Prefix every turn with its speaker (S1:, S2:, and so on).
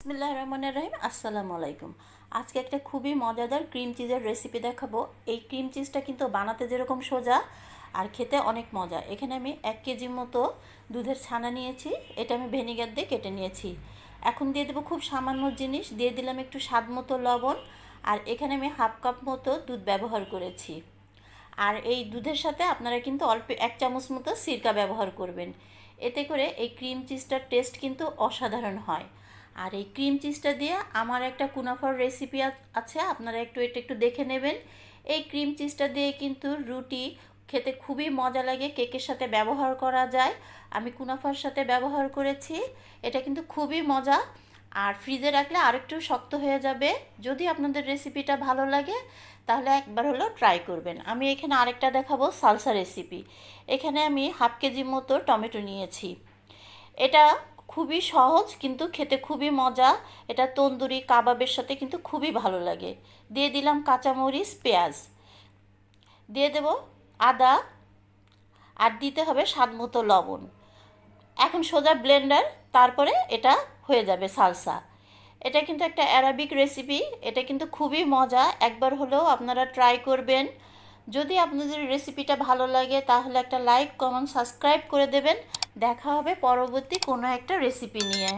S1: বিসমিল্লাহ রহমান রহিম। আসসালামু আলাইকুম। আজকে একটা খুবই মজাদার ক্রিম চিজের রেসিপি দেখাবো। এই ক্রিম চিজটা কিন্তু বানাতে যেরকম সোজা আর খেতে অনেক মজা। এখানে আমি এক কেজি মতো দুধের ছানা নিয়েছি। এটা আমি ভেনিগার দিয়ে কেটে নিয়েছি। এখন দিয়ে দেবো খুব সামান্য জিনিস। দিয়ে দিলাম একটু স্বাদ মতো লবণ। আর এখানে আমি হাফ কাপ মতো দুধ ব্যবহার করেছি। আর এই দুধের সাথে আপনারা কিন্তু অল্প এক চামচ মতো সিরকা ব্যবহার করবেন। এতে করে এই ক্রিম চিজটার টেস্ট কিন্তু অসাধারণ হয়। আর এই ক্রিম চিজটা দিয়ে আমার একটা কুনাফার রেসিপি আছে, আপনারা একটু এটা একটু দেখে নেবেন। এই ক্রিম চিজটা দিয়ে কিন্তু রুটি খেতে খুবই মজা লাগে কেকের সাথে ব্যবহার করা যায়। আমি কুনাফার সাথে ব্যবহার করেছি, এটা কিন্তু খুবই মজা। আর ফ্রিজে রাখলে আরেকটু শক্ত হয়ে যাবে। যদি আপনাদের রেসিপিটা ভালো লাগে, তাহলে একবার হলেও ট্রাই করবেন। আমি এখানে আরেকটা দেখাবো সালসা রেসিপি এখানে আমি হাফ কেজি মতো টমেটো নিয়েছি। এটা খুবই সহজ কিন্তু খেতে খুবই মজা। এটা তন্দুরি কাবাবের সাথে কিন্তু খুবই ভালো লাগে। দিয়ে দিলাম কাঁচামরিচ, পেঁয়াজ। দিয়ে দেব আদা আর দিতে হবে স্বাদ মতো লবণ। এখন সোজা ব্লেন্ডার, তারপরে এটা হয়ে যাবে সালসা। এটা কিন্তু একটা অ্যারাবিক রেসিপি, এটা কিন্তু খুবই মজা। একবার হলেও আপনারা ট্রাই করবেন। যদি আপনাদের রেসিপিটা ভালো লাগে তাহলে একটা লাইক, কমেন্ট, সাবস্ক্রাইব করে দেবেন। দেখা হবে পরবর্তী কোনো একটা রেসিপি নিয়ে।